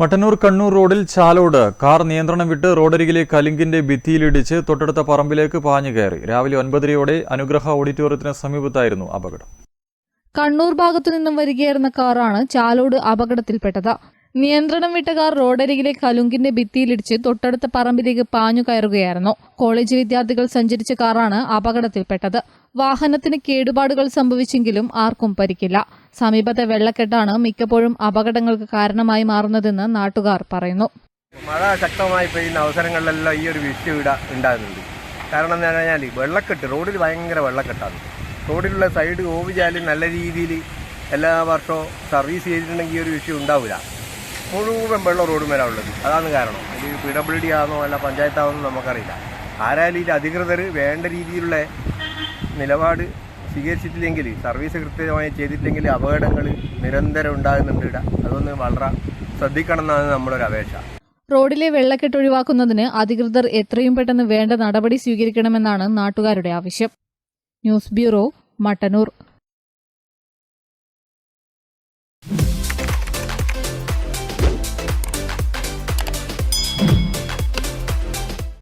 മട്ടന്നൂർ കണ്ണൂർ റോഡിൽ ചാലോട് കാർ നിയന്ത്രണം വിട്ട് റോഡരികിലെ കലിങ്കിന്റെ ഭിത്തിയിലിടിച്ച് തൊട്ടടുത്ത പറമ്പിലേക്ക് പാഞ്ഞു കയറി. രാവിലെ ഒൻപതരയോടെ അനുഗ്രഹ ഓഡിറ്റോറിയത്തിന് സമീപത്തായിരുന്നു അപകടം. കണ്ണൂർ ഭാഗത്തു നിന്നും വരികയായിരുന്ന കാറാണ് ചാലോട് അപകടത്തിൽപ്പെട്ടത്. നിയന്ത്രണം വിട്ട കാർ റോഡരികിലെ കലുങ്കിന്റെ ഭിത്തിയിലിടിച്ച് തൊട്ടടുത്ത പറമ്പിലേക്ക് പാഞ്ഞു കയറുകയായിരുന്നു. കോളേജ് വിദ്യാർത്ഥികൾ സഞ്ചരിച്ച കാറാണ് അപകടത്തിൽപ്പെട്ടത്. വാഹനത്തിന് കേടുപാടുകൾ സംഭവിച്ചെങ്കിലും ആർക്കും പരിക്കില്ല. സമീപത്തെ വെള്ളക്കെട്ടാണ് മിക്കപ്പോഴും അപകടങ്ങൾക്ക് കാരണമായി മാറുന്നതെന്ന് നാട്ടുകാർ പറയുന്നു. മഴ ശക്തമായി പെയ്യുന്ന അവസരങ്ങളിലെല്ലാം ഈ ഒരു ഇട ഉണ്ടാകുന്നുണ്ട്. കാരണം എന്ന് പറഞ്ഞാൽ വെള്ളക്കെട്ട് റോഡിൽ ഭയങ്കര വെള്ളക്കെട്ടാണ്. റോഡിലുള്ള സൈഡ് ഓവിചാലും നല്ല രീതിയിൽ എല്ലാ വർഷവും സർവീസ് ചെയ്തിട്ടുണ്ടെങ്കിൽ ഈ ഒരു വിഷയം ഉണ്ടാവില്ല മുഴുവൻ വെള്ളം റോഡ് മേലാണ് ഉള്ളത് അതാണ് കാരണം. ഇത് പി ഡബ്ല്യു ഡി ആണോ അല്ല പഞ്ചായത്താണെന്നോ നമുക്കറിയില്ല. ആരായാലും ഇതിൽ അധികൃതർ വേണ്ട രീതിയിലുള്ള നിലപാട് സ്വീകരിച്ചിട്ടില്ലെങ്കിൽ സർവീസ് കൃത്യമായി ചെയ്തിട്ടില്ലെങ്കിൽ അപകടങ്ങൾ നിരന്തരം ഉണ്ടാകുന്നുണ്ട് ഇവിടെ. അതൊന്ന് വളരെ ശ്രദ്ധിക്കണം എന്നാണ് നമ്മളൊരു അപേക്ഷ. റോഡിലെ വെള്ളക്കെട്ട് ഒഴിവാക്കുന്നതിന് അധികൃതർ എത്രയും പെട്ടെന്ന് വേണ്ട നടപടി സ്വീകരിക്കണമെന്നാണ് നാട്ടുകാരുടെ ആവശ്യം. News bureau Mattannur.